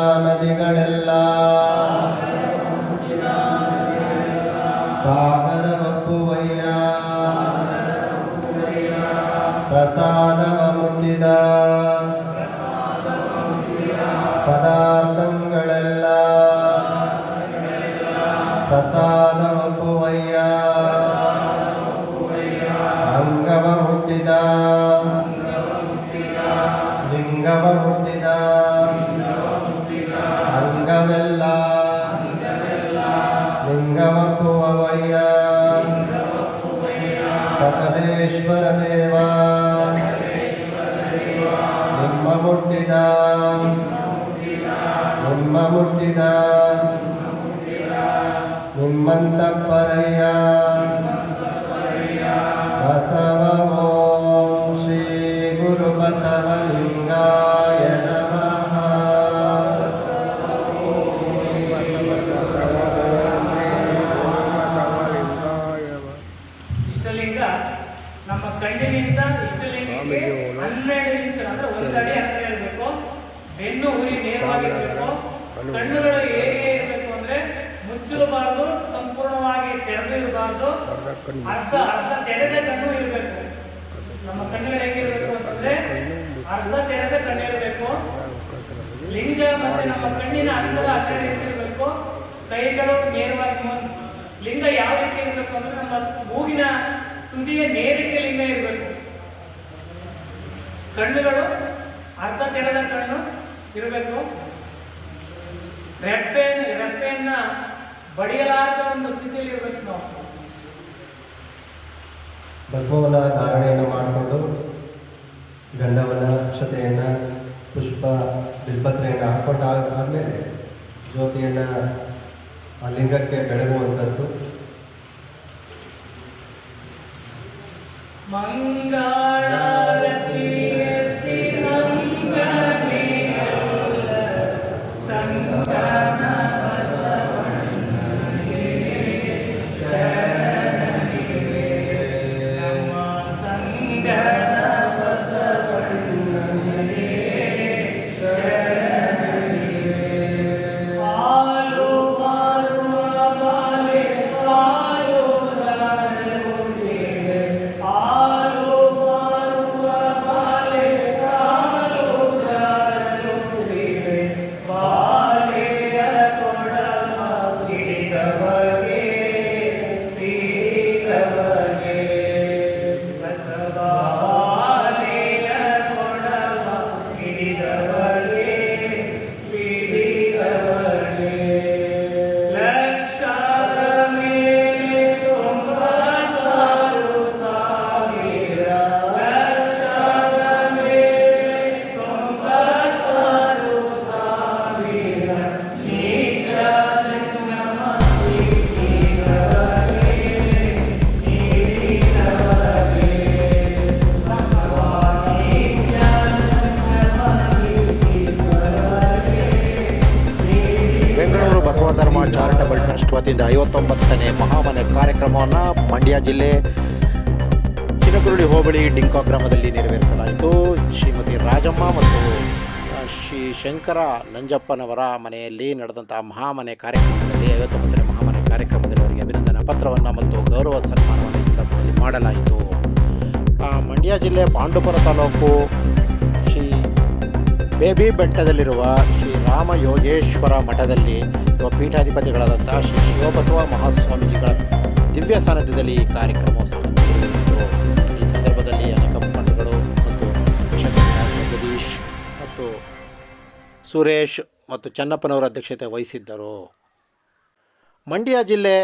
ನದಿಗಳೆಲ್ಲ. ಸಾಗರವಪ್ಪುವಯ್ಯ ಪ್ರಸಾದವ ಮುಟ್ಟಿದ ನಿಮ್ಮ ಮುಟ್ಟಿದ ನಿಮ್ಮ ಮುಟ್ಟಿದ ನಿಮ್ಮಂತಪ್ಪರಯ್ಯ ಬಸವ ಸಂಪೂರ್ಣವಾಗಿ ಅರ್ಧ ಅರ್ಧ ತೆರೆದ ಕಣ್ಣು ಇರಬೇಕು. ನಮ್ಮ ಕಣ್ಣುಗಳು ಹೇಗಿರಬೇಕು ಅಂತಂದ್ರೆ ಅರ್ಧ ತೆರೆದ ಕಣ್ಣು ಇರಬೇಕು. ಲಿಂಗ ಮತ್ತೆ ನಮ್ಮ ಕಣ್ಣಿನ ಅರ್ಧದ ಇಂಚ್ ಇರಬೇಕು? ಕೈಗಳು ನೇರವಾಗಿ ಲಿಂಗ ಯಾವ ರೀತಿ ಇರಬೇಕು ಅಂದ್ರೆ ನಮ್ಮ ಮೂಗಿನ ತುದಿಯ ನೇರಿಕೆ ಲಿಂಗ ಇರಬೇಕು. ಕಣ್ಣುಗಳು ಅರ್ಧ ತೆರೆದ ಕಣ್ಣು ಇರಬೇಕು. ರೆಪ್ಪೆ ರೆಪ್ಪೆಯನ್ನ ಬಡಿಯಲಾರದ ಒಂದು ಸ್ಥಿತಿಯಲ್ಲಿ ಇರಬೇಕು ನಾವು. ಭಸ್ಮವನ ಧಾರಣೆಯನ್ನು ಮಾಡಿಕೊಂಡು ಗಂಧವನ ಅಕ್ಷತೆಯನ್ನು ಪುಷ್ಪ ಬಿಲ್ಪತ್ರೆಯನ್ನು ಹಾಕ್ಕೊಂಡು ಆದಮೇಲೆ ಜ್ಯೋತಿಯನ್ನು ಆ ಲಿಂಗಕ್ಕೆ ಬೆಳಗುವಂಥದ್ದು. ಮಂಗಳಾರತಿ. ವತಿಯಿಂದ ಐವತ್ತೊಂಬತ್ತನೇ ಮಹಾಮನೆ ಕಾರ್ಯಕ್ರಮವನ್ನು ಮಂಡ್ಯ ಜಿಲ್ಲೆ ಚಿನಕುರುಳಿ ಹೋಬಳಿ ಡಿಂಕಾ ಗ್ರಾಮದಲ್ಲಿ ನೆರವೇರಿಸಲಾಯಿತು. ಶ್ರೀಮತಿ ರಾಜಮ್ಮ ಮತ್ತು ಶ್ರೀ ಶಂಕರ ನಂಜಪ್ಪನವರ ಮನೆಯಲ್ಲಿ ನಡೆದಂತಹ ಮಹಾಮನೆ ಕಾರ್ಯಕ್ರಮದಲ್ಲಿ, ಐವತ್ತೊಂಬತ್ತನೇ ಮಹಾಮನೆ ಕಾರ್ಯಕ್ರಮದಲ್ಲಿ ಅವರಿಗೆ ಅಭಿನಂದನಾ ಪತ್ರವನ್ನು ಮತ್ತು ಗೌರವ ಸನ್ಮಾನವನ್ನು ಈ ಸಂದರ್ಭದಲ್ಲಿ ಮಾಡಲಾಯಿತು. ಮಂಡ್ಯ ಜಿಲ್ಲೆ ಪಾಂಡುಪುರ ತಾಲೂಕು ಬೇಬಿ ಬೆಟ್ಟದಲ್ಲಿರುವ ಶ್ರೀ ರಾಮ ಯೋಗೇಶ್ವರ ಮಠದಲ್ಲಿ ಇರುವ ಪೀಠಾಧಿಪತಿಗಳಾದಂತಹ ಶ್ರೀ ಶಿವಬಸವ ಮಹಾಸ್ವಾಮೀಜಿಗಳ ದಿವ್ಯ ಸಾನ್ನಿಧ್ಯದಲ್ಲಿ ಈ ಈ ಸಂದರ್ಭದಲ್ಲಿ ಅನೇಕ ಮುಖಂಡಗಳು ಮತ್ತು ಜಗದೀಶ್ ಮತ್ತು ಸುರೇಶ್ ಮತ್ತು ಚನ್ನಪ್ಪನವರ ಅಧ್ಯಕ್ಷತೆ ವಹಿಸಿದ್ದರು. ಮಂಡ್ಯ ಜಿಲ್ಲೆ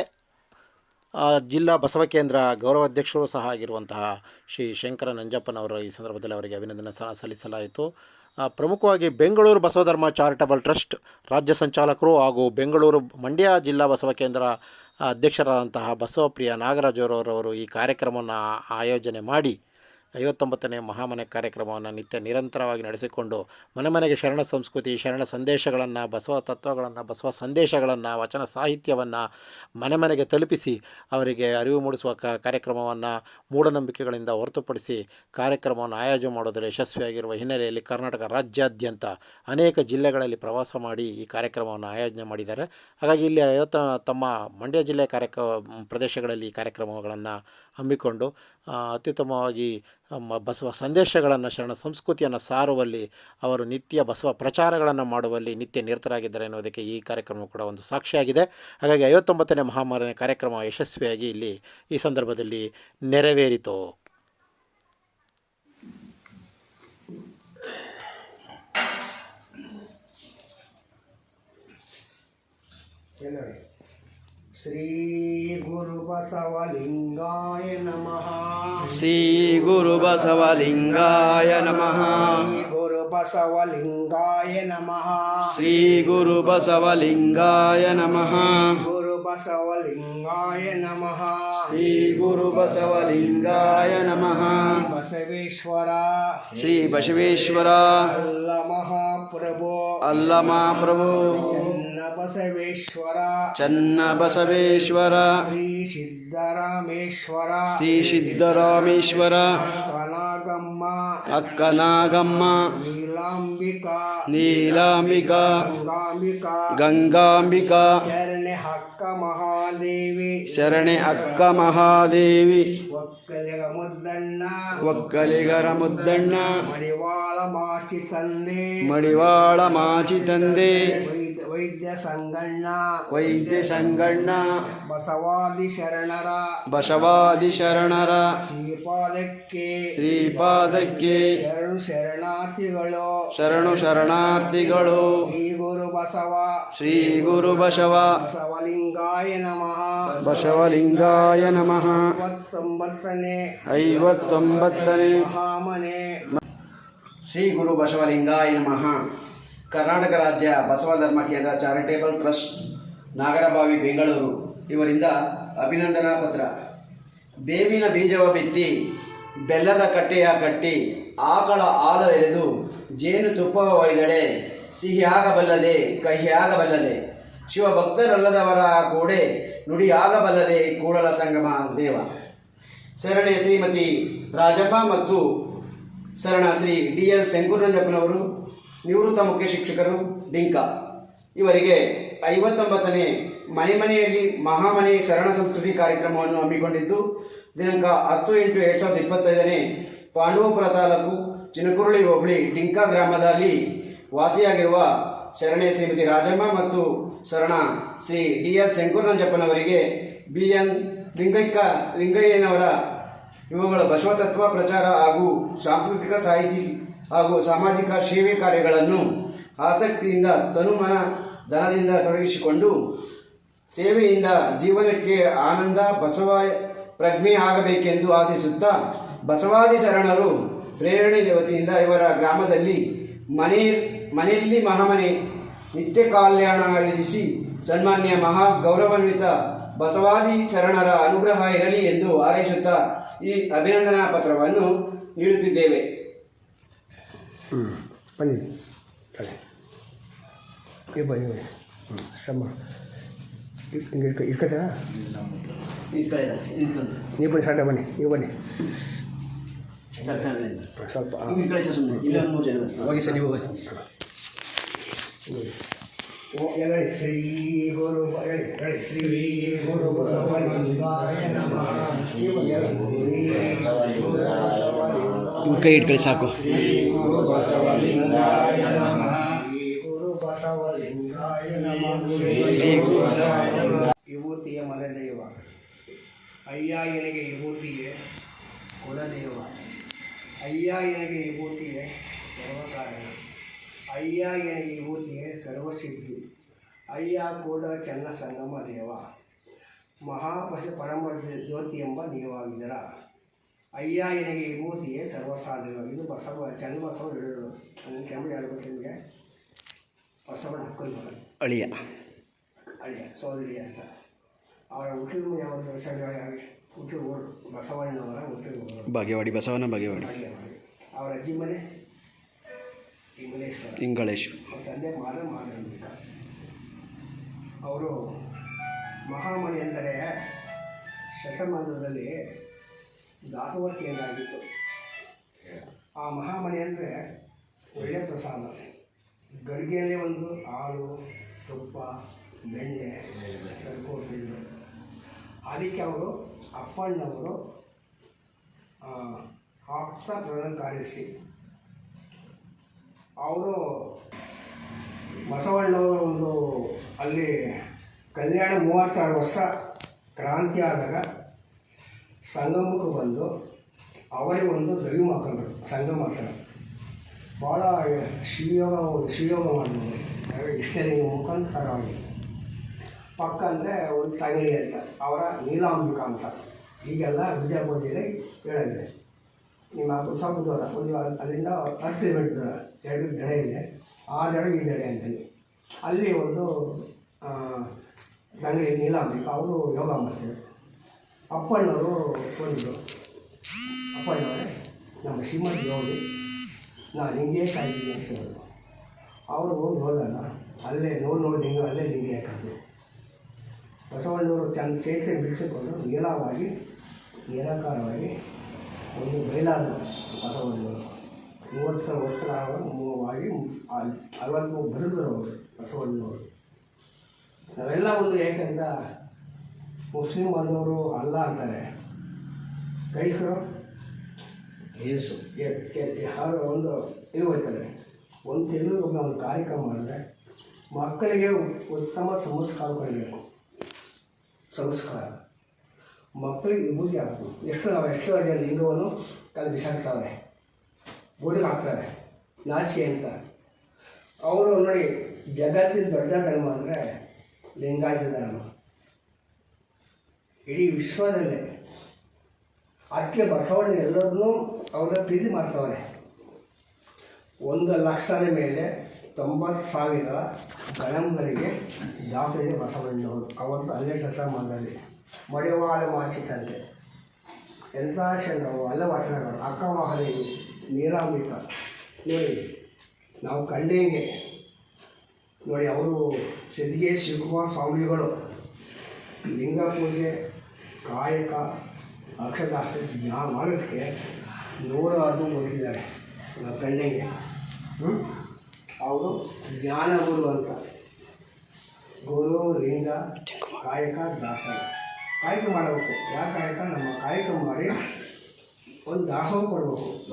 ಜಿಲ್ಲಾ ಬಸವ ಕೇಂದ್ರ ಗೌರವಾಧ್ಯಕ್ಷರು ಸಹ ಆಗಿರುವಂತಹ ಶ್ರೀ ಶಂಕರ ನಂಜಪ್ಪನವರು ಈ ಸಂದರ್ಭದಲ್ಲಿ ಅವರಿಗೆ ಅಭಿನಂದನೆ ಸಲ್ಲಿಸಲಾಯಿತು. ಪ್ರಮುಖವಾಗಿ ಬೆಂಗಳೂರು ಬಸವಧರ್ಮ ಚಾರಿಟಬಲ್ ಟ್ರಸ್ಟ್ ರಾಜ್ಯ ಸಂಚಾಲಕರು ಹಾಗೂ ಬೆಂಗಳೂರು ಮಂಡ್ಯ ಜಿಲ್ಲಾ ಬಸವ ಕೇಂದ್ರ ಅಧ್ಯಕ್ಷರಾದಂತಹ ಬಸವಪ್ರಿಯ ನಾಗರಾಜರವರು ಈ ಕಾರ್ಯಕ್ರಮವನ್ನು ಆಯೋಜನೆ ಮಾಡಿ ಐವತ್ತೊಂಬತ್ತನೇ ಮಹಾಮನೆ ಕಾರ್ಯಕ್ರಮವನ್ನು ನಿತ್ಯ ನಿರಂತರವಾಗಿ ನಡೆಸಿಕೊಂಡು ಮನೆ ಮನೆಗೆ ಶರಣ ಸಂಸ್ಕೃತಿ, ಶರಣ ಸಂದೇಶಗಳನ್ನು, ಬಸವ ತತ್ವಗಳನ್ನು, ಬಸವ ಸಂದೇಶಗಳನ್ನು, ವಚನ ಸಾಹಿತ್ಯವನ್ನು ಮನೆ ಮನೆಗೆ ತಲುಪಿಸಿ ಅವರಿಗೆ ಅರಿವು ಮೂಡಿಸುವ ಕಾರ್ಯಕ್ರಮವನ್ನು ಮೂಢನಂಬಿಕೆಗಳಿಂದ ಹೊರತುಪಡಿಸಿ ಕಾರ್ಯಕ್ರಮವನ್ನು ಆಯೋಜನೆ ಮಾಡೋದರಲ್ಲಿ ಯಶಸ್ವಿಯಾಗಿರುವ ಹಿನ್ನೆಲೆಯಲ್ಲಿ ಕರ್ನಾಟಕ ರಾಜ್ಯಾದ್ಯಂತ ಅನೇಕ ಜಿಲ್ಲೆಗಳಲ್ಲಿ ಪ್ರವಾಸ ಮಾಡಿ ಈ ಕಾರ್ಯಕ್ರಮವನ್ನು ಆಯೋಜನೆ ಮಾಡಿದ್ದಾರೆ. ಹಾಗಾಗಿ ಇಲ್ಲಿ ಐವತ್ತ, ತಮ್ಮ ಮಂಡ್ಯ ಜಿಲ್ಲೆ ಕಾರ್ಯಕ್ರ ಪ್ರದೇಶಗಳಲ್ಲಿ ಈ ಕಾರ್ಯಕ್ರಮಗಳನ್ನು ಹಮ್ಮಿಕೊಂಡು ಅತ್ಯುತ್ತಮವಾಗಿ ಬಸವ ಸಂದೇಶಗಳನ್ನು, ಶರಣ ಸಂಸ್ಕೃತಿಯನ್ನು ಸಾರುವಲ್ಲಿ, ಅವರು ನಿತ್ಯ ಬಸವ ಪ್ರಚಾರಗಳನ್ನು ಮಾಡುವಲ್ಲಿ ನಿತ್ಯ ನಿರತರಾಗಿದ್ದಾರೆ ಅನ್ನೋದಕ್ಕೆ ಈ ಕಾರ್ಯಕ್ರಮ ಕೂಡ ಒಂದು ಸಾಕ್ಷಿಯಾಗಿದೆ. ಹಾಗಾಗಿ ಐವತ್ತೊಂಬತ್ತನೇ ಮಹಾಮಾರಿಯ ಕಾರ್ಯಕ್ರಮ ಯಶಸ್ವಿಯಾಗಿ ಇಲ್ಲಿ ಈ ಸಂದರ್ಭದಲ್ಲಿ ನೆರವೇರಿತು. श्रीगुरुबसवलिङ्गाय नमः। श्रीगुरुबसवलिङ्गाय नमः। गुरुबसवलिङ्गाय नमः। श्रीगुरुबसवलिङ्गाय नमः। गुरुबसवलिङ्गाय नमः। श्रीगुरुबसवलिङ्गाय नमः। बसवेश्वरा श्रीबसवेश्वरा। बसवेश्वरामः प्रभो अल्ल मा ಶ್ರೀ ಗುರು ಬಸವಲಿಂಗಾಯ ನಮಃ ಬಸವೇಶ್ವರ ಶ್ರೀ ಬಸವೇಶ್ವರ ಅಲ್ಲ ಮಹಾಪ್ರಭು ಅಲ್ಲಮ ಪ್ರಭು ಚನ್ನ ಬಸವೇಶ್ವರ ಚನ್ನ ಬಸವೇಶ್ವರ ಶ್ರೀ ಸಿದ್ದರಾಮೇಶ್ವರ ಶ್ರೀ ಸಿದ್ದರಾಮೇಶ್ವರ ಕನಗಮ್ಮ ಅಕ್ಕನಾಗಮ್ಮ ನೀಲಾಂಬಿಕಾ ನೀಲಾಂಬಿಕಾ ಗಂಗಾಂಬಿಕಾ ಗಂಗಾಂಬಿಕಾ ಶರಣೆ ಹಕ್ಕ ಮಹಾದೇವಿ ಶರಣೆ ಅಕ್ಕ ಮಹಾದೇವಿ ಒಕ್ಕಲಿಗ ಮುದ್ದಣ್ಣ ಒಕ್ಕಲಿಗರ ಮುದ್ದಣ್ಣ ಮಡಿವಾಳ ಮಾಚಿ ತಂದೆ ಮಡಿವಾಳ ಮಾಚಿ ತಂದೆ ವೈದ್ಯ ಸಂಗಣ್ಣ. ವೈದ್ಯ ಸಂಗಣ್ಣ. ಬಸವಾದಿ ಶರಣರ ಬಸವಾದಿ ಶರಣರ ಶ್ರೀಪಾದಕ್ಕೆ. ಶ್ರೀಪಾದಕ್ಕೆ. ಶರಣು ಶರಣಾರ್ಥಿಗಳು. ಶರಣು ಶರಣಾರ್ಥಿಗಳು. ಶ್ರೀ ಗುರು ಬಸವ. ಶ್ರೀ ಗುರು ಬಸವ. ಬಸವಲಿಂಗಾಯ ನಮಃ. ಬಸವಲಿಂಗಾಯ ನಮಃ. ಐವತ್ತೊಂಬತ್ತನೇ. ಐವತ್ತೊಂಬತ್ತನೇ. ಮಹಾಮನೆ. ಶ್ರೀ ಗುರು ಬಸವಲಿಂಗಾಯ ನಮಃ. ಕರ್ನಾಟಕ ರಾಜ್ಯ ಬಸವ ಧರ್ಮ ಕೇಂದ್ರ ಚಾರಿಟೇಬಲ್ ಟ್ರಸ್ಟ್, ನಾಗರಬಾವಿ, ಬೆಂಗಳೂರು. ಇವರಿಂದ ಅಭಿನಂದನಾ ಪತ್ರ. ಬೇವಿನ ಬೀಜವ ಬಿತ್ತಿ, ಬೆಲ್ಲದ ಕಟ್ಟೆಯ ಕಟ್ಟಿ, ಆಕಳ ಹಾಲು ಎರೆದು, ಜೇನು ತುಪ್ಪವ ಒಯ್ದಡೆ ಸಿಹಿಯಾಗಬಲ್ಲದೆ ಕಹಿಯಾಗಬಲ್ಲದೆ ಶಿವಭಕ್ತರಲ್ಲದವರ ಕೂಡೆ ನುಡಿಯಾಗಬಲ್ಲದೆ ಕೂಡಲ ಸಂಗಮ ದೇವ. ಶರಣೆ ಶ್ರೀಮತಿ ರಾಜಮ್ಮ ಮತ್ತು ಶರಣ ಶ್ರೀ ಡಿ ಎಲ್ ಶಂಕುರಂಜಪ್ಪನವರು ನಿವೃತ್ತ ಮುಖ್ಯ ಶಿಕ್ಷಕರು ಡಿಂಕ. ಇವರಿಗೆ ಐವತ್ತೊಂಬತ್ತನೇ ಮನೆ ಮನೆಯಲ್ಲಿ ಮಹಾಮನೆ ಶರಣ ಸಂಸ್ಕೃತಿ ಕಾರ್ಯಕ್ರಮವನ್ನು ಹಮ್ಮಿಕೊಂಡಿದ್ದು, ದಿನಾಂಕ ಹತ್ತು ಎಂಟು ಎರಡು ಸಾವಿರದ ಇಪ್ಪತ್ತೈದನೇ ಪಾಂಡವಪುರ ತಾಲೂಕು ಚಿನಕುರುಳಿ ಹೋಬಳಿ ಡಿಂಕ ಗ್ರಾಮದಲ್ಲಿ ವಾಸಿಯಾಗಿರುವ ಶರಣೆ ಶ್ರೀಮತಿ ರಾಜಮ್ಮ ಮತ್ತು ಶರಣ ಶ್ರೀ ಡಿ ಎಲ್ ಶಂಕುರ್ನಂಜಪ್ಪನವರಿಗೆ ಬಿ ಎನ್ ಲಿಂಗೈಕ ಲಿಂಗಯ್ಯನವರ ಇವುಗಳ ಬಸವತತ್ವ ಪ್ರಚಾರ ಹಾಗೂ ಸಾಂಸ್ಕೃತಿಕ ಸಾಹಿತಿ ಹಾಗೂ ಸಾಮಾಜಿಕ ಸೇವೆ ಕಾರ್ಯಗಳನ್ನು ಆಸಕ್ತಿಯಿಂದ, ತನುಮನ ಧನದಿಂದ ತೊಡಗಿಸಿಕೊಂಡು ಸೇವೆಯಿಂದ ಜೀವನಕ್ಕೆ ಆನಂದ, ಬಸವ ಪ್ರಜ್ಞೆ ಆಗಬೇಕೆಂದು ಆಶಿಸುತ್ತಾ ಬಸವಾದಿ ಶರಣರು ಪ್ರೇರಣೆ ದೇವತೆಯಿಂದ ಇವರ ಗ್ರಾಮದಲ್ಲಿ ಮನೆ, ಮನೆಯಲ್ಲಿ ಮಹಾಮನೆ, ನಿತ್ಯ ಕಲ್ಯಾಣ ಆಯೋಜಿಸಿ ಸನ್ಮಾನ್ಯ ಮಹಾ ಗೌರವಾನ್ವಿತ ಬಸವಾದಿ ಶರಣರ ಅನುಗ್ರಹ ಇರಲಿ ಎಂದು ಹಾರೈಸುತ್ತಾ ಈ ಅಭಿನಂದನಾ ಪತ್ರವನ್ನು ನೀಡುತ್ತಿದ್ದೇವೆ. ಬನ್ನಿ. ತಲೆ. ಏ ಬನ್ನಿ ಬನ್ನಿ. ಹ್ಞೂ ಸಮ ಹಿಂಗೆ ಇಟ್ಕ ಇಟ್ಕೊತಾರ ಕಡೆ. ನೀವು ಬನ್ನಿ ಸಣ್ಣ ಬನ್ನಿ ನೀವು ಬನ್ನಿ. ಸ್ವಲ್ಪ ಕಡೆ. ಹೋಗಿ ಸರ್ ನೀವು ಹೋಗಿ ಓ ಹೇಳಿ ಶ್ರೀ ಗುರು ಹೇಳಿ ಶ್ರೀ ಗುರು ಬಸವಲಿಂಗಾಯ ನಮಃ. ಶ್ರೀ ಗುರು ಬಸವಲಿಂಗಾಯ ಕೈ ಇಟ್ಕೊಳ್ಳಿ ಸಾಕು. ಶ್ರೀ ಗುರು ಬಸವಲಿಂಗಾಯ ನಮಃ ಶ್ರೀ ಗುರು ಬಸವಲಿಂಗಾಯ ನಮಃ ಶ್ರೀ ಗುರು ಬಸವಲಿಂಗಾಯ ವಿಭೂತಿಯ ಮರದೇವ ಅಯ್ಯ ಎನಗೆ ವಿಭೂತಿಯೇ ಕುಲದೇವ ಅಯ್ಯ ಎನಗೆ ವಿಭೂತಿಯೇ ಸರ್ವಕಾರಣ ಅಯ್ಯ ಎನಗೆ ವಿಭೂತಿಯೇ ಸರ್ವಸಿದ್ಧಿ ಅಯ್ಯ ಕೂಡ ಚೆನ್ನ ಸಂಗಮ ದೇವ ಮಹಾಪಶ ಪರಮ ಜ್ಯೋತಿ ಎಂಬ ನೀವಾಗಿದ್ದೀರ ಅಯ್ಯ ಎನಗೆ ವಿಭೂತಿಯೇ ಸರ್ವಸಾಧ್ಯ ಇದು ಬಸವ ಚನ್ನಬಸವ ಹೇಳಿದರು ಅದನ್ನು ಕೆಮ್ಮಡಿ ಹೇಳ್ಬೇಕು ನಿಮಗೆ. ಬಸವನ ಹಕ್ಕಲ್ ಮಗ ಅಳಿಯ. ಅಳಿಯ ಸೋದರಿಯ ಅಂತ. ಅವರ ಹುಟ್ಟಿದ ಯಾವ ಹುಟ್ಟಿದ ಊರು. ಬಸವಣ್ಣವರ ಹುಟ್ಟಿದ ಊರು. ಬಾಗೇವಾಡಿ ಬಸವನ ಬಾಗೇವಾಡಿ. ಅಳಿಯ ಅವರ ಅಜ್ಜಿ ಮನೆ? ಇಂಗ್ಲೇಶ್ವರ ಇಂಗಳೇಶ್ ಅವ್ರ ತಂದೆ ಮಾರ ಮಾದಂಬಿಕ ಅವರು ಮಹಾಮನೆ ಎಂದರೆ ಶತಮಾನದಲ್ಲಿ ದಾಸೋಹ ಕೇಂದ್ರ ಆಗಿತ್ತು ಆ ಮಹಾಮನೆ ಅಂದರೆ ಒಳ್ಳೆಯ ಪ್ರಸಾದ. ಗಡಿಗೆಯಲ್ಲಿ ಒಂದು ಹಾಲು, ತುಪ್ಪ, ಬೆಣ್ಣೆ ಕರ್ಕೊಡ್ತಿದ್ರು. ಅದಕ್ಕೆ ಅವರು ಅಪ್ಪಣ್ಣವರು ಆಪ್ತ ಪ್ರಧಾನ ಅವರು ಬಸವಣ್ಣವರು ಒಂದು ಅಲ್ಲಿ ಕಲ್ಯಾಣ ಮೂವತ್ತಾರು ವರ್ಷ ಕ್ರಾಂತಿ ಆದಾಗ ಸಂಗಮಕ್ಕೆ ಬಂದು ಅವರೇ ಒಂದು ದವಿ ಮಾಡ್ಕೊಂಡ್ರು ಸಂಗಮ ಹತ್ರ ಭಾಳ ಶಿವಯೋಗ ಶಿವಯೋಗ ಮಾಡಿದ್ರು ಇಷ್ಟಲಿಂಗ ಮುಖಾಂತರವಾಗಿ. ಪಕ್ಕ ಅಂದರೆ ಒಂದು ತಂಗಡಿ ಅಂತ, ಅವರ ನೀಲಾಂಬಿಕ ಅಂತ. ಈಗೆಲ್ಲ ಬಿಜಾಪುರ ಜಿಲ್ಲೆ ಹೇಳೋದಿದೆ ನಿಮ್ಮ ಸ್ವಲ್ಪ ದೂರ ಒಂದು ಅಲ್ಲಿಂದ ಹತ್ತು ಕಿಲೋಮೀಟರ್ ಎರಡು ದಡೆ ಇದೆ. ಆ ಜಡೆ ಈ ದಡೆ ಅಂತೇಳಿ. ಅಲ್ಲಿ ಒಂದು ತಂಗಡಿ ನೀಲಾಂಬಿಕಾ, ಅವರು ಯೋಗ ಮಾಡ್ತಿದ್ರು. ಅಪ್ಪಣ್ಣವರು ಬಂದರು ಅಪ್ಪಣ್ಣವರೇ ನಮ್ಮ ಶ್ರೀಮಂತ ಹೋಗಿ ನಾನು ಹಿಂಗೆ ಕಾಯ್ತೀನಿ ಅಂತ ಹೇಳಿದ್ರು ಅವರು ಹೋಗಿ ಹೋದಾಗ ಅಲ್ಲೇ ನೋಡಿ ನೋಡಿ ಹಿಂಗೆ ಅಲ್ಲೇ ಹಿಂಗೆ ಹಾಕಿದ್ರು ಬಸವಣ್ಣವರು ಚೆನ್ನ ಚೈತ್ಯ ಬಿಡಿಸಿಕೊಂಡು ನೀಳವಾಗಿ ನಿರಾಕಾರವಾಗಿ ಒಂದು ಬಯಲಾದ ಬಸವಣ್ಣವರು ಮೂವತ್ತು ಅರವತ್ತು ಅರವತ್ತ್ಮೂರು ಬರೆದರು ಅವರು ಬಸವಣ್ಣವರು ನಾವೆಲ್ಲ ಒಂದು ಯಾಕಂದ ಮುಸ್ಲಿಂ ಬಂದವರು ಅಲ್ಲ ಅಂತಾರೆ. ಕ್ರೈಸ್ತರು? ಯೇಸು. ಯಾರು ಒಂದು ಇದು ಹೋಗ್ತಾರೆ ಒಂದು ತಿಂಗಳು ಒಂದು ಕಾರ್ಯಕ್ರಮ ಮಾಡಿದ್ರೆ ಮಕ್ಕಳಿಗೆ ಉತ್ತಮ ಸಂಸ್ಕಾರ ಕೊಡಬೇಕು. ಸಂಸ್ಕಾರ. ಮಕ್ಕಳಿಗೆ ವಿಭೂತಿ ಹಾಕ್ಬೇಕು. ಎಷ್ಟು ನಾವು ಎಷ್ಟೋ ಜನ ಲಿಂಗವನ್ನು ಕಲ್ ಬಿಸಾಕ್ತಾರೆ. ಬುಡಕ್ಕೆ ಹಾಕ್ತಾರೆ. ನಾಚಿಕೆ ಅಂತ. ಅವರು ನೋಡಿ ಜಗತ್ತಿನ ದೊಡ್ಡ ಧರ್ಮ ಅಂದರೆ ಲಿಂಗಾಯತ ಧರ್ಮ. ಇಡೀ ವಿಶ್ವದಲ್ಲೇ ಅದಕ್ಕೆ ಬಸವಣ್ಣ ಎಲ್ಲರನ್ನೂ ಅವರ ಪ್ರೀತಿ ಮಾಡ್ತವ್ರೆ. ಒಂದು ಲಕ್ಷದ ಮೇಲೆ ತೊಂಬತ್ತು ಸಾವಿರ ಗಣಂಬರಿಗೆ ದಾಸರಿಗೆ ಬಸವಣ್ಣವರು ಅವತ್ತು ಅಲ್ಲೇ ಶತಮಾನದಲ್ಲಿ ಮಡಿವಾಳ ಮಾಚಿತಂತೆ. ಎಂಥ ಶರಣರು ಅಲ್ಲ ವಚನಗಳು ಅಕ್ಕ ಮಹಾದೇವಿ ನೀರಾಂಬಿಕ ನೋಡಿ, ನಾವು ಕಂಡೇಂಗೆ ನೋಡಿ, ಅವರು ಸಿದ್ಧಿಗೆ ಶಿವಕುಮಾರ ಸ್ವಾಮಿಗಳು ಲಿಂಗ ಪೂಜೆ ಕಾಯಕ ಅಕ್ಷರದಾಸ ಜ್ಞಾನ ಮಾಡೋದಕ್ಕೆ ನೂರ ಅದು ನನ್ನ ತಂದೆಗೆ. ಹ್ಞೂ ಅವರು ಜ್ಞಾನ ಗುರು ಅಂತ. ಗುರು ಲಿಂಗ ಕಾಯಕ ದಾಸ ಕಾಯಕ ಮಾಡಬೇಕು. ಯಾವ ಕಾಯಕ? ನಮ್ಮ ಕಾಯಕ ಮಾಡಿ ಒಂದು ದಾಸವ ಕೊಡಬೇಕು.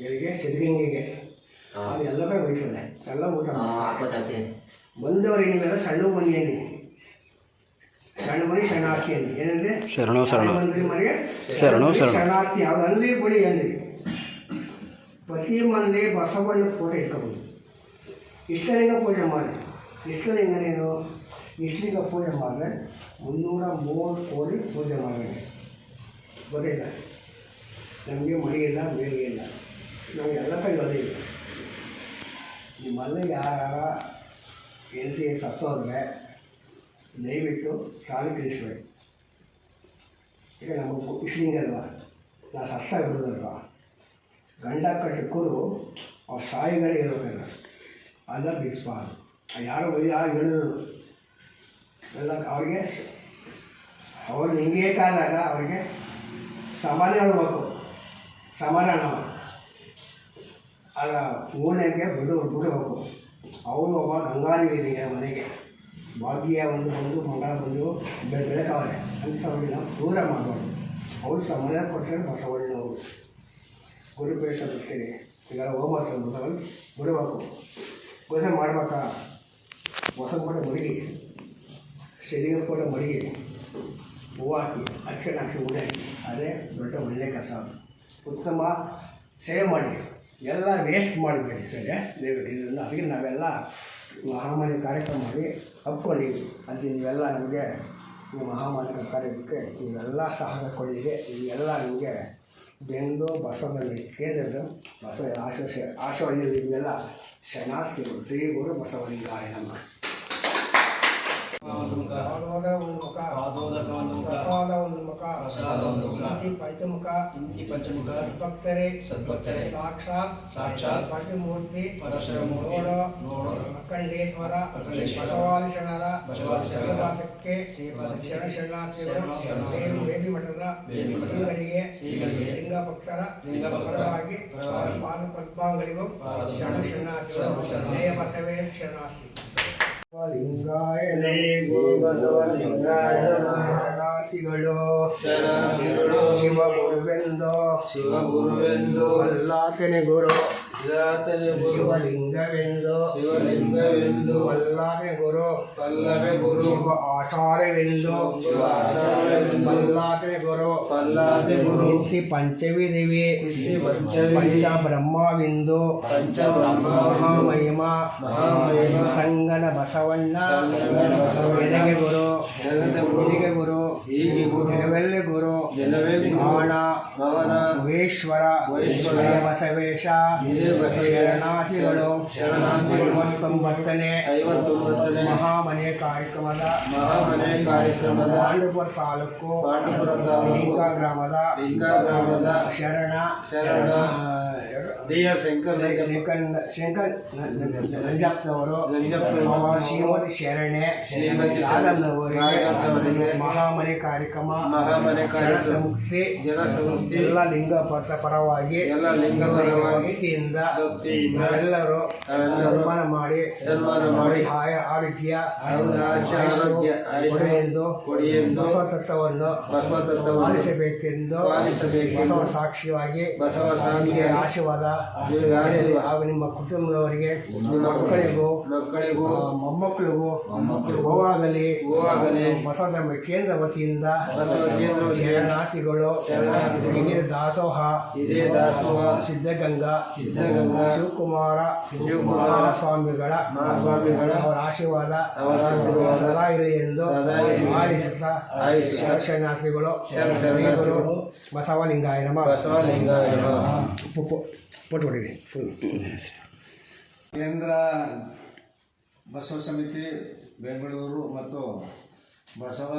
ಎಲ್ಲಿಗೆ? ಸಿದ್ಧಗಂಗೆಗೆ. ಅದು ಎಲ್ಲ ಕಡೆ ಬೈತದೆ ಎಲ್ಲ ಊಟ. ಬಂದವರಿಗೆ ನೀವೆಲ್ಲ ಸಣ್ಣ ಮನೆಯಲ್ಲಿ. ಸಣ್ಣ ಮನೆ ಶರಣಾರ್ಥಿ ಅಂದ್ರಿ ಏನಂದ್ರೆ ಶರಣು ಶರಣ. ಮನೆಗೆ ಶರಣ ಶರಣು. ಶರಣಾರ್ಥಿ ಯಾವ್ದು ಅಲ್ಲಿ ಬಳಿ ಅಂದ್ರಿ ಪ್ರತಿ ಮನೇಲಿ ಬಸವಣ್ಣ ಫೋಟೋ ಇಟ್ಕೊಬೋದು. ಇಷ್ಟಲಿಂಗ ಪೂಜೆ ಮಾಡಿ. ಇಷ್ಟಲಿಂಗನೇನು ಇಷ್ಟಲಿಂಗ ಪೂಜೆ ಮಾಡಿದ್ರೆ ಮುನ್ನೂರ ಮೂವತ್ತು ಕೋಟಿ ಪೂಜೆ ಮಾಡಬೇಕು. ಗೊತ್ತಿಲ್ಲ. ನಮಗೆ ಮಳೆ ಇಲ್ಲ ಬೇರೆ ಇಲ್ಲ. ನಮಗೆ ಎಲ್ಲ ಕೈ ಇಲ್ಲ ನಿಮ್ಮಲ್ಲಿ ಯಾರ ಹೆಂಡತಿ ಸತ್ತೋದ್ರೆ ದಯವಿಟ್ಟು ಕಾಲು ಕಳಿಸ್ಬೇಡಿ ಈಗ ನಮ್ಮ ಇಷ್ಟಲಿಂಗ ಅಲ್ವಾ? ನಾ ಸತ್ತ ಬಿಡೋದಲ್ವ? ಗಂಡ ಕಟ್ಟಕ್ಕೂ ಅವ್ರ ಸಾಯಿಗಳೇ ಇರಬೇಕಲ್ಲ ಅಲ್ಲ ಬಿಡಿಸ್ಬಾರ್ದು ಯಾರು ಬೈದಾಗ ಹೇಳಿದ್ರು. ಎಲ್ಲ ಅವ್ರಿಗೆ ಅವ್ರು ಲಿಂಗೇಟ್ ಆದಾಗ ಅವ್ರಿಗೆ ಸಮಾನ ಹೇಳ್ಬೇಕು. ಸಮಾಧಾನ ಆಗ ಮೂರನೇಗೆ ಬಿಡು ಬಿಡಬೇಕು. ಅವರು ಒಬ್ಬ ಗಂಗಾದೇವಿಗೆ ಮನೆಗೆ. ಭಾಗ್ಯ ಒಂದು ಬಂದು, ಮಂಗಳ ಬಂದು ಬೆಳೆ ಅಂತ ಅಂಥವ್ರಿಗೆ ನಾವು ದೂರ ಮಾಡಬಾರ್ದು ಅವ್ರು ಸಮಯ ಕೊಟ್ಟರೆ ಬಸವಣ್ಣವರು. ಗುರುಪೇಶ ಬರ್ತೀರಿ ಈಗ ಹೋಮ ಬಿಡಬೇಕು. ಗೋಧನೆ ಮಾಡ್ಬೇಕಾ? ಹೊಸ ಕೂಡ ಮಡಗಿ. ಶರೀರ ಕೂಡ ಮಡಗಿ. ಹೂವು ಹಾಕಿ, ಅಚ್ಚೆ ಊಟ ಹಾಕಿ. ಅದೇ ದೊಡ್ಡ ಒಳ್ಳೆಯ ಕಸ. ಉತ್ತಮ ಸೇವೆ ಮಾಡಿ. ಎಲ್ಲ ವೇಸ್ಟ್ ಮಾಡಿದ್ದೀರಿ ಸರಿ? ದಯವಿಟ್ಟು ಇದನ್ನು ಅದಕ್ಕೆ ನಾವೆಲ್ಲ ಮಹಾಮಾರಿ ಕಾರ್ಯಕ್ರಮ ಮಾಡಿ ಹಬ್ಕೊಂಡಿದ್ವಿ ಅಂತ ನೀವೆಲ್ಲ ನಮಗೆ ಈ ಮಹಾಮಾರಿ ಕಾರ್ಯಕ್ಕೆ ನೀವೆಲ್ಲ ಸಹಾಯ ಕೊಡಿದೆ ಇವೆಲ್ಲ ನಿಮಗೆ ಬೆಂದು ಬಸವನಲ್ಲಿ ಕೇಂದ್ರದ ಬಸವ ಆಶ್ವಾಸ ಆಶೀರ್ವಾದದಲ್ಲಿ ಇವೆಲ್ಲ ಶರಣಾರ್ಥಿಗಳು ಶ್ರೀ ಗುರು ಬಸವಲಿಂಗಾಯ ನಮ್ಮ ಪಾದೋದ ಒಂದು ಮುಖ ಪ್ರಸಾದ ಒಂದು ಮುಖ ಇಂತಿ ಪಂಚಮುಖ. ಇಂತಿ ಪಂಚಮುಖ. ಭಕ್ತರೇ ಸದ್ಭಕ್ತರೇ. ಸಾಕ್ಷಾತ್ ಸಾಕ್ಷಾತ್ ಪರಶುಮೂರ್ತಿ. ಪರಶುರಾಮೂರ್ತಿ ನೋಡೋ. ನೋಡೋ. ಅಖಂಡೇಶ್ವರ. ಅಖಂಡೇಶ್ವರ. ಬಸವಾದಿ ಶರಣರ. ಬಸವಾದಿ ಶರಣ ಶರಣಾರ್ಥಿಗಳು ಶರಣ ಬೇರು ಬೇಬಿ ಮಠದ ಶ್ರೀಗಳಿಗೆ. ಶ್ರೀಗಳಿಗೆ. ಲಿಂಗ ಭಕ್ತರ ಲಿಂಗ ಪರವಾಗಿ. ಪಾದ ಪದ್ಮಾಂಗಳಿಗೂ ಶರಣ ಶರಣಾರ್ಥಿಗಳು ಜಯ ಬಸವೇ ಶರಣಾರ್ಥಿ ಶರಣಾರ್ಥಿಗಳು ಶರಣಾರ್ಥಿಗಳು ಶಿವ ಗುರುವೆಂದು ಶಿವ ಗುರುವೆಂದು ಅಲ್ಲಾತನೆ ಗುರು ಜಾತನೆ ಗುರು ಶಿವಲಿಂಗವೆಂದು. ಶಿವಲಿಂಗವೆಂದು. ವಲ್ಲಭೆ ಗುರು. ವಲ್ಲಭೆ ಗುರು. ಶಿವ ಆಚಾರ್ಯವೆಂದು ವಲ್ಲಾದೆ ಗುರು. ಪಲ್ಲಾದೆ ಗುರು. ಇಂತಿ ಪಂಚವಿಧಿವಿ ಶ್ರೀ ಪಂಚಮಿ ಪಂಚಬ್ರಹ್ಮವೆಂದು. ಪಂಚಬ್ರಹ್ಮ. ಮಹಾಮಹಿಮ. ಮಹಾಮಹಿಮ. ಸಂಗನ ಬಸವಣ್ಣ. ಎನಗೆ ಗುರು. ಜಗದ ಗುರು. ಜನವೆಲ್ಲ ಗುರು. ಭವನ ಮಹೇಶ್ವರ ಬಸವೇಶ ಶರಣಾರ್ಥಿಗಳು ಐವತ್ತೊಂಬತ್ತನೇ ಮಹಾಮನೆ ಕಾರ್ಯಕ್ರಮದ ಮಹಾಮನೆ ಕಾರ್ಯಕ್ರಮದ ಪಾಂಡುಪುರ ತಾಲೂಕು ಪಾಂಡುಪುರ ತಾಲೂಕು ಗ್ರಾಮದ ಶರಣ ಶರಣ ದಿಯ ಶಂಕರ್ ಶಂಕರ್ ನಂಜಪ್ಪನವರು ಶ್ರೀಮತಿ ಶರಣೆ. ಮಹಾಮನೆ ಕಾರ್ಯಕ್ರಮ ಮಹಾಮನೆ ಜನಸಂಸ್ಥೆ ಜನಸಮುಕ್ತಿ, ಎಲ್ಲ ಲಿಂಗ ಪರ ಪರವಾಗಿ ಎಲ್ಲ ಲಿಂಗ ಭಕ್ತಿಯಿಂದ ನಾವೆಲ್ಲರೂ ಸನ್ಮಾನ ಮಾಡಿ ಸನ್ಮಾನ ಮಾಡಿ. ಆಯ ಆರೋಗ್ಯ ಆರೋಗ್ಯ, ಕೊಡೆಯೆಂದು ಬಸವ ತತ್ವವನ್ನು ಬಸವತತ್ವವನ್ನು ಪಾಲಿಸಬೇಕೆಂದು ಪಾಲಿಸಬೇಕು ಬಸವ ಸಾಕ್ಷಿಯಾಗಿ ಬಸವ ನಿಮಗೆ ಆಶೀರ್ವಾದ ಹಾಗೂ ನಿಮ್ಮ ಕುಟುಂಬದವರಿಗೆ ನಿಮ್ಮ ಮಕ್ಕಳಿಗೂ ಮಕ್ಕಳಿಗೂ ಮೊಮ್ಮಕ್ಕಳಿಗೂ ಗೋವಾದಲ್ಲಿ ಗೋವಾಗಲಿ ಗೋವಾಗಲಿ ಬಸವ ನಮ್ಮ ಕೇಂದ್ರ ವತಿಯಿಂದ ಶರಣಾರ್ಥಿಗಳು ಶರಣಾರ್ಥಿಗಳು. ದಾಸೋಹ ಇದೇ ದಾಸೋಹ. ಸಿದ್ಧಗಂಗಾ ಸಿದ್ಧಗಂಗಾ. ಶಿವಕುಮಾರ ಶಿವಕುಮಾರ. ಸ್ವಾಮಿಗಳ ಮಹಾಸ್ವಾಮಿಗಳ. ಅವರ ಆಶೀರ್ವಾದ ಸದಾ ಇರಲಿ ಎಂದು. ಆಲಿಸುತ್ತಾ ಶರಣಾರ್ಥಿಗಳು ಶರಣ ಶರಣಾರ್ಥಿಗಳು ಬಸವಲಿಂಗಾಯ ನಮ ಬಸವಲಿಂಗಾಯ ನಮಃ. ಫೋಟೋ ಕೇಂದ್ರ ಬಸವ ಸಮಿತಿ, ಬೆಂಗಳೂರು ಮತ್ತು ಬಸವ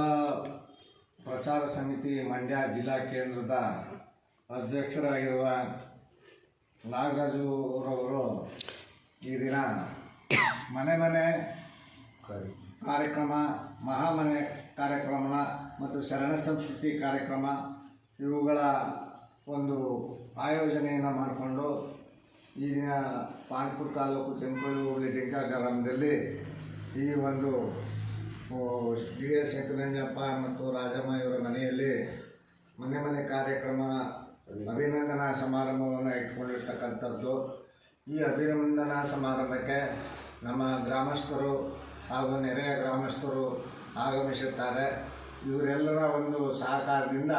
ಪ್ರಚಾರ ಸಮಿತಿ ಮಂಡ್ಯ ಜಿಲ್ಲಾ ಕೇಂದ್ರದ ಅಧ್ಯಕ್ಷರಾಗಿರುವ ನಾಗರಾಜುರವರು ಈ ದಿನ ಮನೆ ಮನೆ ಕಾರ್ಯಕ್ರಮ, ಮಹಾಮನೆ ಕಾರ್ಯಕ್ರಮ ಮತ್ತು ಶರಣ ಸಂಸ್ಕೃತಿ ಕಾರ್ಯಕ್ರಮ, ಇವುಗಳ ಒಂದು ಆಯೋಜನೆಯನ್ನು ಮಾಡಿಕೊಂಡು ಈಗಿನ ದಿನ ಪಾಂಡ್ಪುರ ತಾಲೂಕು ಚಂಪಳ್ಳಿ ಹೋಬಳಿ ಡಿಂಕಾ ಗ್ರಾಮದಲ್ಲಿ ಈ ಒಂದು ಡಿ ಎಸ್ ಶಂಕರಂಜಪ್ಪ ಮತ್ತು ರಾಜಮ್ಮ ಇವರ ಮನೆಯಲ್ಲಿ ಮನೆ ಮನೆ ಕಾರ್ಯಕ್ರಮ, ಅಭಿನಂದನಾ ಸಮಾರಂಭವನ್ನು ಇಟ್ಕೊಂಡಿರ್ತಕ್ಕಂಥದ್ದು. ಈ ಅಭಿನಂದನಾ ಸಮಾರಂಭಕ್ಕೆ ನಮ್ಮ ಗ್ರಾಮಸ್ಥರು ಹಾಗೂ ನೆರೆಯ ಗ್ರಾಮಸ್ಥರು ಆಗಮಿಸುತ್ತಾರೆ. ಇವರೆಲ್ಲರ ಒಂದು ಸಹಕಾರದಿಂದ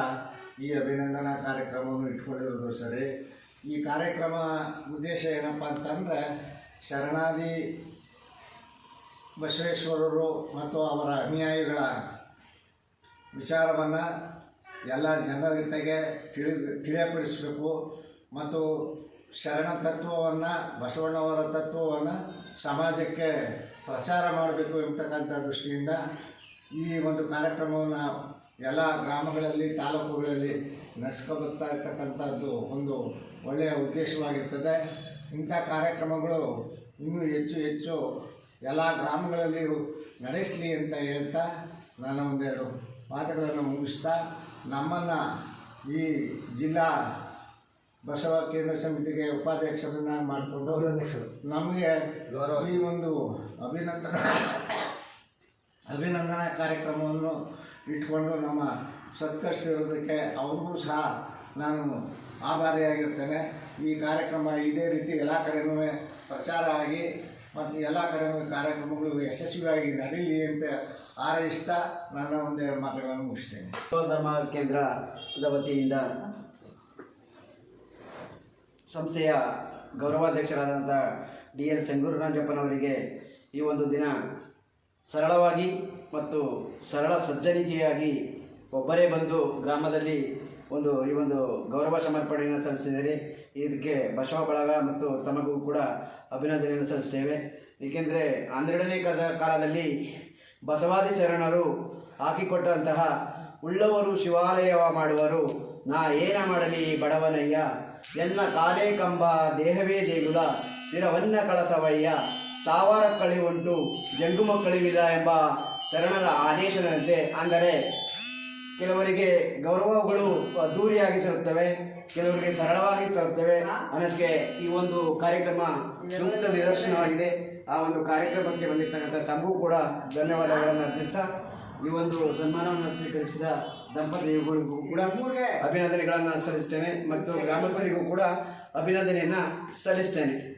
ಈ ಅಭಿನಂದನಾ ಕಾರ್ಯಕ್ರಮವನ್ನು ಇಟ್ಕೊಂಡಿರೋದು ಸರಿ. ಈ ಕಾರ್ಯಕ್ರಮ ಉದ್ದೇಶ ಏನಪ್ಪ ಅಂತಂದರೆ ಶರಣಾದಿ ಬಸವೇಶ್ವರರು ಮತ್ತು ಅವರ ಅನುಯಾಯಿಗಳ ವಿಚಾರವನ್ನು ಎಲ್ಲ ಜನರಿಗೆ ತಿಳಿ ತಿಳಿಯಪಡಿಸಬೇಕು ಮತ್ತು ಶರಣ ತತ್ವವನ್ನು, ಬಸವಣ್ಣವರ ತತ್ವವನ್ನು ಸಮಾಜಕ್ಕೆ ಪ್ರಚಾರ ಮಾಡಬೇಕು ಎಂಬತಕ್ಕಂಥ ದೃಷ್ಟಿಯಿಂದ ಈ ಒಂದು ಕಾರ್ಯಕ್ರಮವನ್ನು ಎಲ್ಲ ಗ್ರಾಮಗಳಲ್ಲಿ ತಾಲೂಕುಗಳಲ್ಲಿ ನಡೆಸ್ಕೊಬರ್ತಾ ಇರ್ತಕ್ಕಂಥದ್ದು ಒಂದು ಒಳ್ಳೆಯ ಉದ್ದೇಶವಾಗಿರ್ತದೆ. ಇಂಥ ಕಾರ್ಯಕ್ರಮಗಳು ಇನ್ನೂ ಹೆಚ್ಚು ಹೆಚ್ಚು ಎಲ್ಲ ಗ್ರಾಮಗಳಲ್ಲಿ ನಡೆಸಲಿ ಅಂತ ಹೇಳ್ತಾ ನನ್ನ ಒಂದೆರಡು ಮಾತುಗಳನ್ನು ಮುಗಿಸ್ತಾ ನಮ್ಮನ್ನು ಈ ಜಿಲ್ಲಾ ಬಸವ ಕೇಂದ್ರ ಸಮಿತಿಗೆ ಉಪಾಧ್ಯಕ್ಷರನ್ನ ಮಾಡಿಕೊಂಡು ನಮಗೆ ಈ ಒಂದು ಅಭಿನಂದನಾ ಅಭಿನಂದನಾ ಕಾರ್ಯಕ್ರಮವನ್ನು ಇಟ್ಕೊಂಡು ನಮ್ಮ ಸತ್ಕರಿಸಿರೋದಕ್ಕೆ ಅವ್ರಿಗೂ ಸಹ ನಾನು ಆಭಾರಿಯಾಗಿರ್ತೇನೆ. ಈ ಕಾರ್ಯಕ್ರಮ ಇದೇ ರೀತಿ ಎಲ್ಲ ಕಡೆನೂ ಪ್ರಚಾರ ಆಗಿ ಮತ್ತು ಎಲ್ಲ ಕಡೆನೂ ಕಾರ್ಯಕ್ರಮಗಳು ಯಶಸ್ವಿಯಾಗಿ ನಡೀಲಿ ಅಂತ ಹಾರೈಸ್ತಾ ನನ್ನ ಒಂದೆರಡು ಮಾತುಗಳನ್ನು ಮುಗಿಸ್ತೇನೆ. ಧರ್ಮ ಕೇಂದ್ರದ ವತಿಯಿಂದ ಸಂಸ್ಥೆಯ ಗೌರವಾಧ್ಯಕ್ಷರಾದಂಥ ಡಿ ಎಲ್ ಸಂಗೂರುರಾಜಪ್ಪನವರಿಗೆ ಈ ಒಂದು ದಿನ ಸರಳವಾಗಿ ಮತ್ತು ಸರಳ ಸಜ್ಜನಿಕೆಯಾಗಿ ಒಬ್ಬರೇ ಬಂದು ಗ್ರಾಮದಲ್ಲಿ ಒಂದು ಈ ಒಂದು ಗೌರವ ಸಮರ್ಪಣೆಯನ್ನು ಸಲ್ಲಿಸಿದ್ದಾರೆ ಇದಕ್ಕೆ ಬಸವ ಬಳಗ ಮತ್ತು ತಮಗೂ ಕೂಡ ಅಭಿನಂದನೆಯನ್ನು ಸಲ್ಲಿಸ್ತೇವೆ. ಏಕೆಂದರೆ ಹನ್ನೆರಡನೇ ಕದ ಕಾಲದಲ್ಲಿ ಬಸವಾದಿ ಶರಣರು ಹಾಕಿಕೊಟ್ಟಂತಹ ಉಳ್ಳವರು ಶಿವಾಲಯವ ಮಾಡುವರು, ನಾ ಏನ ಮಾಡಲಿ ಬಡವನಯ್ಯ, ಎನ್ನ ಕಾಲೇ ಕಂಬ, ದೇಹವೇ ದೇಗುಲ, ಶಿರವನ್ನ ಕಳಸವಯ್ಯ ಸ್ಥಾವರ ಕಳಿ ಉಂಟು ಜಂಗುಮ ಕಳಿವಿದ ಎಂಬ ಶರಣರ ಆದೇಶದಂತೆ. ಅಂದರೆ, ಕೆಲವರಿಗೆ ಗೌರವಗಳು ಅದ್ದೂರಿಯಾಗಿಸಿರುತ್ತವೆ ಕೆಲವರಿಗೆ ಸರಳವಾಗಿ ತರುತ್ತವೆ. ಅನ್ನೋದಕ್ಕೆ ಈ ಒಂದು ಕಾರ್ಯಕ್ರಮ ಸೂಕ್ತ ನಿದರ್ಶನವಾಗಿದೆ. ಆ ಒಂದು ಕಾರ್ಯಕ್ರಮಕ್ಕೆ ಬಂದಿರ್ತಕ್ಕಂಥ ತಮಗೂ ಕೂಡ ಧನ್ಯವಾದಗಳನ್ನು ಅರ್ಪಿಸ್ತಾ, ಈ ಒಂದು ಸನ್ಮಾನವನ್ನು ಸ್ವೀಕರಿಸಿದ ದಂಪತಿಗಳಿಗೂ ಕೂಡ ಅಭಿನಂದನೆಗಳನ್ನು ಸಲ್ಲಿಸ್ತೇನೆ. ಮತ್ತು ಗ್ರಾಮಸ್ಥರಿಗೂ ಕೂಡ ಅಭಿನಂದನೆಯನ್ನು ಸಲ್ಲಿಸ್ತೇನೆ.